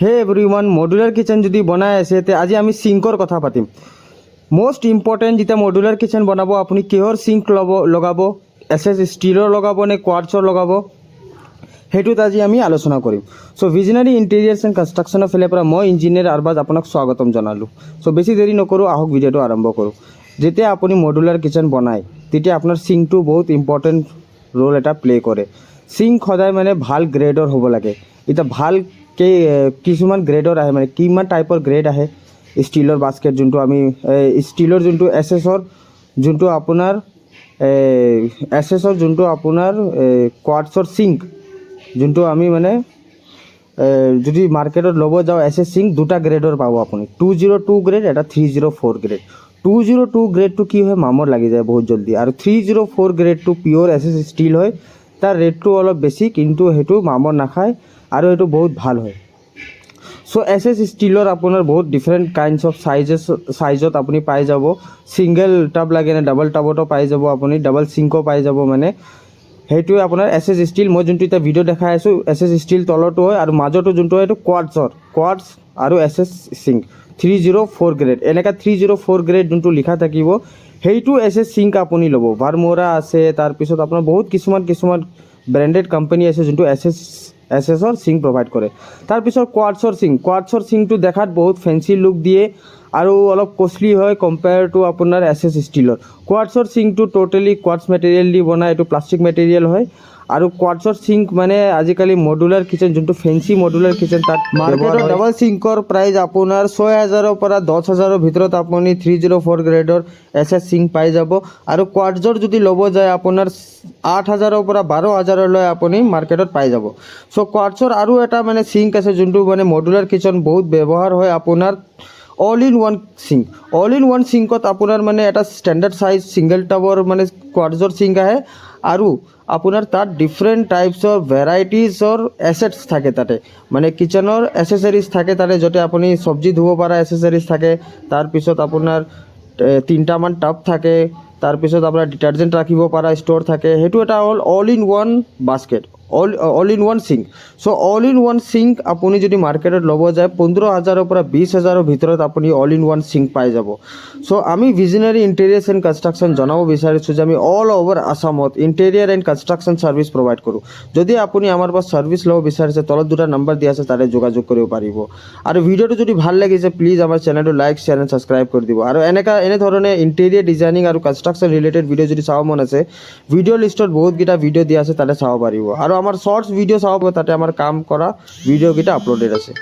হে everyone modular kitchen যদি বনাই আছে, তে আজি আমি চিংকৰ কথা পাতিম। মষ্ট ইম্পৰ্টেণ্ট যেতিয়া মডুলাৰ কিচেন বনাব, আপুনি কিহৰ চিংক ল'ব, লগাব এছ এছ ষ্টীলৰ লগাব নে কোৱাৰ্টছৰ লগাব, সেইটোত আজি আমি আলোচনা কৰিম। চ' ভিজনাৰী ইণ্টেৰিয়াৰ্ছ এণ্ড কনষ্ট্ৰাকশ্যনৰ ফালৰ পৰা মই ইঞ্জিনিয়াৰ আৰবাজ আপোনাক স্বাগতম জনালোঁ। চ' বেছি দেৰি নকৰোঁ, আহক ভিডিঅ'টো আৰম্ভ কৰোঁ। যেতিয়া আপুনি মডুলাৰ কিচেন বনায়, তেতিয়া আপোনাৰ চিংকটো বহুত ইম্পৰ্টেণ্ট ৰোল এটা প্লে' কৰে। চিংক সদায় মানে ভালো গ্ৰেডৰ হ'ব লাগে। এতিয়া ভালকৈ কিছুমান গ্ৰেডৰ আহে মানে কিমান টাইপৰ গ্ৰেড আহে? ষ্টীলৰ বাস্কেট যোনটো আমি ষ্টীলৰ যোনটো এছ যোনটো আপোনাৰ এছ যোনটো আপোনাৰ কোৱাৰ্টছৰ চিংক যোনটো আমি মানে যদি মাৰ্কেটত ল'ব যাওঁ এছ এছ চিংক দুটা গ্ৰেডৰ পাব আপুনি। টু জিৰ' টু গ্ৰেড এটা three zero' four grade two zero' two গ্ৰেডটো কি হয়? মামৰ লাগি যায় বহুত জলদি। আৰু থ্ৰী জিৰ' ফ'ৰ গ্ৰেডটো পিয়'ৰ এছ এছ ষ্টীল হয়। তাৰ ৰেটটো অলপ বেছি, কিন্তু সেইটো মামৰ নাখায়। আৰু সেইটো বহুত ভালো হয়। চ' এছ এছ ষ্টীলৰ আপোনাৰ বহুত ডিফাৰেণ্ট কাইণ্ডছ অফ চাইজেছ চাইজত আপুনি পাই যাব। ছিংগল টাব লাগে নে ডাবল টাবতো পাই যাব আপুনি ডাবল চিংকো পাই যাব মানে। সেইটোৱে আপোনাৰ এছ এছ ষ্টীল মই যোনটো এতিয়া ভিডিঅ' দেখাই আছোঁ এছ এছ ষ্টীল তলতো হয় আৰু মাজতো যোনটো হয়, এইটো কোৱাৰ্টছৰ কোৱাৰ্টছ আৰু S S sink three zero' four grade এনেকুৱা থ্ৰী জিৰ' ফ'ৰ গ্ৰেড যোনটো লিখা থাকিব, সেইটো এছ এছ চিংক আপুনি ল'ব। ভাৰমোৰা আছে, তাৰপিছত আপোনাৰ বহুত কিছুমান কিছুমান ব্ৰেণ্ডেড কোম্পানী আছে যোনটো এছ এছ এছ এছৰ চিংক প্ৰভাইড কৰে তাৰপিছত কোৱাৰ্টছৰ চিংক কোৱাৰ্টছৰ চিংকটো দেখাত বহুত ফেঞ্চি লুক দিয়ে আৰু অলপ কষ্টলি হয় কম্পেয়াৰ টু আপোনাৰ এছ এছ ষ্টীলৰ কোৱাৰ্টছৰ চিংকটো ট'টেলি কোৱাৰ্টছ মেটেৰিয়েল দি বনায় এইটো প্লাষ্টিক মেটেৰিয়েল হয়। আৰু কোৱাৰ্টছৰ চিংক মানে আজিকালি মডুলাৰ কিচেন যোনটো ফেঞ্চি মডুলাৰ কিচেন তাত মাৰ্কেটত ডাবল চিংকৰ প্ৰাইচ আপোনাৰ ছয় হাজাৰৰ পৰা দহ হাজাৰৰ ভিতৰত আপুনি থ্ৰী জিৰ' ফ'ৰ গ্ৰেডৰ এছ এছ চিংক পাই যাব। আৰু কোৱাৰ্টছৰ যদি ল'ব যায় আপোনাৰ আঠ হাজাৰৰ পৰা বাৰ হাজাৰলৈ আপুনি মাৰ্কেটত পাই যাব। চ' কোৱাৰ্টছৰ আৰু এটা মানে চিংক আছে যোনটো মানে মডুলাৰ কিচেন বহুত ব্যৱহাৰ হয়। আপোনাৰ all in one sink all in one চিংকত আপোনাৰ মানে এটা ষ্টেণ্ডাৰ্ড চাইজ ছিংগল টাবৰ মানে কোৱাৰ্টছৰ চিংক আহে। আৰু আপোনাৰ তাত ডিফাৰেণ্ট টাইপছৰ ভেৰাইটিজৰ এছেটছ থাকে তাতে। মানে কিচেনৰ এচেচেৰিজ থাকে তাতে, য'তে আপুনি চব্জি ধুব পৰা এচেচেৰিজ থাকে। তাৰপিছত আপোনাৰ তিনিটামান টাব থাকে। তাৰপিছত আপোনাৰ ডিটাৰজেণ্ট ৰাখিব পৰা ষ্ট'ৰ থাকে। সেইটো এটা হ'ল all in one basket all all in one sink চ' অল ইন ওৱান চিংক আপুনি যদি মাৰ্কেটত ল'ব যায় পোন্ধৰ হাজাৰৰ পৰা বিছ হাজাৰৰ ভিতৰত আপুনি অল ইন ওৱান চিংক পাই যাব চ' আমি ভিজনাৰী ইণ্টেৰিয়াৰ্ছ এণ্ড কনষ্ট্ৰাকশ্যন জনাব বিচাৰিছোঁ যে আমি all over আছামত interior and construction service provide কৰোঁ যদি আপুনি আমাৰ পৰা ছাৰ্ভিচ ল'ব বিচাৰিছে তলত দুটা নম্বৰ দিয়া আছে তাতে যোগাযোগ কৰিব পাৰিব আৰু ভিডিঅ'টো যদি ভালো লাগিছে প্লিজ আমাৰ চেনেলটো লাইক শ্বেয়াৰ এণ্ড ছাবস্ক্ৰাইব কৰি দিব আৰু এনেকুৱা এনেধৰণে ইণ্টেৰিয়াৰ ডিজাইনিং আৰু কনষ্ট্ৰাকশ্যন ৰিলেটেড ভিডিঅ' যদি চাব মন আছে ভিডিঅ' লিষ্টত বহুতকেইটা ভিডিঅ' দিয়া আছে তাতে চাব পাৰিব আৰু আমাৰ শ্বৰ্টছ ভিডিঅ' চাব তাতে আমাৰ কাম কৰা ভিডিঅ'কেইটা আপলোডেড আছে।